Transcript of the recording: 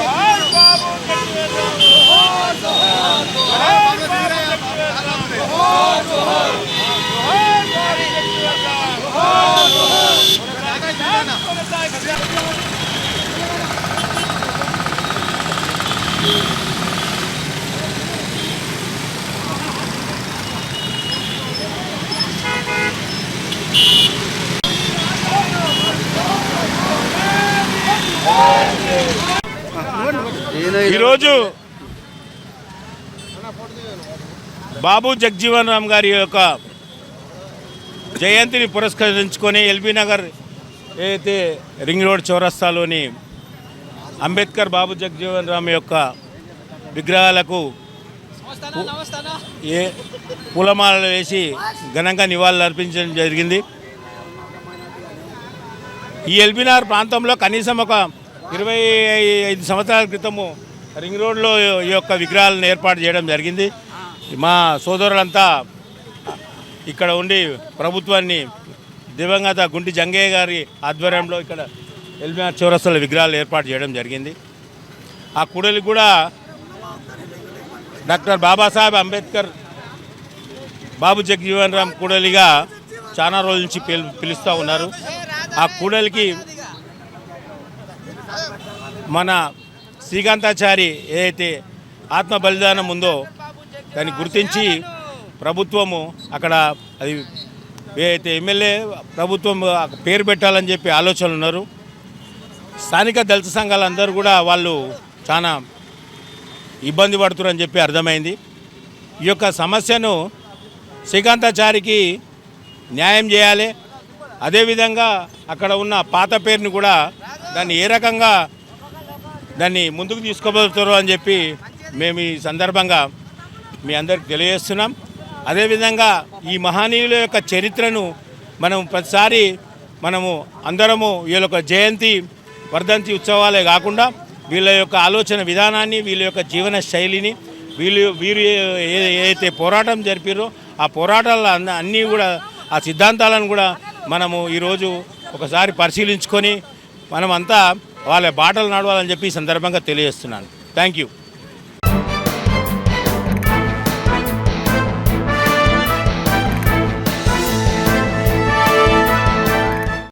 బాబు బాబు ఈరోజు బాబు జగ్జీవన్ రామ్ గారి యొక్క జయంతిని పురస్కరించుకొని ఎల్బీ నగర్ ఏదైతే రింగ్ రోడ్ చౌరస్తాలోని అంబేద్కర్ బాబు జగ్జీవన్ రామ్ యొక్క విగ్రహాలకు ఏ పూలమాలలు వేసి ఘనంగా నివాళులు అర్పించడం జరిగింది. ఈ ఎల్బీనగర్ ప్రాంతంలో కనీసం ఒక ఇరవై ఐదు సంవత్సరాల క్రితము రింగ్ రోడ్లో ఈ యొక్క విగ్రహాలను ఏర్పాటు చేయడం జరిగింది. మా సోదరులంతా ఇక్కడ ఉండి ప్రభుత్వాన్ని దివంగత గుంటి జంగయ్య గారి ఆధ్వర్యంలో ఇక్కడ ఎల్బీఆర్ చౌరస్తల విగ్రహాలు ఏర్పాటు చేయడం జరిగింది. ఆ కూడలి కూడా డాక్టర్ బాబాసాహెబ్ అంబేద్కర్ బాబు జగజీవన్ రామ్ కూడలిగా చాలా రోజుల నుంచి పిలు పిలుస్తూ ఉన్నారు. ఆ కూడలికి మన శ్రీకాంతాచారి ఏదైతే ఆత్మ బలిదానం ఉందో దాన్ని గుర్తించి ప్రభుత్వము అక్కడ అది ఏదైతే ఎమ్మెల్యే ప్రభుత్వం పేరు పెట్టాలని చెప్పి ఆలోచనలు ఉన్నారు. స్థానిక దళిత సంఘాలందరూ కూడా వాళ్ళు చాలా ఇబ్బంది పడుతున్నారని చెప్పి అర్థమైంది. ఈ యొక్క సమస్యను శ్రీకాంతాచారికి న్యాయం చేయాలి. అదేవిధంగా అక్కడ ఉన్న పాత పేరుని కూడా దాన్ని ఏ రకంగా దాన్ని ముందుకు తీసుకోబోతారో అని చెప్పి మేము ఈ సందర్భంగా మీ అందరికి తెలియజేస్తున్నాం. అదేవిధంగా ఈ మహనీయుల యొక్క చరిత్రను మనం ప్రతిసారి మనము అందరము వీళ్ళ యొక్క జయంతి వర్ధంతి ఉత్సవాలే కాకుండా వీళ్ళ యొక్క ఆలోచన విధానాన్ని వీళ్ళ యొక్క జీవన శైలిని వీళ్ళు వీరు ఏదైతే పోరాటం జరిపారో ఆ పోరాటాల అన్నీ కూడా ఆ సిద్ధాంతాలను కూడా మనము ఈరోజు ఒకసారి పరిశీలించుకొని మనమంతా వాళ్ళ బాటలు నడవాలని చెప్పి ఈ సందర్భంగా తెలియజేస్తున్నాను. Thank you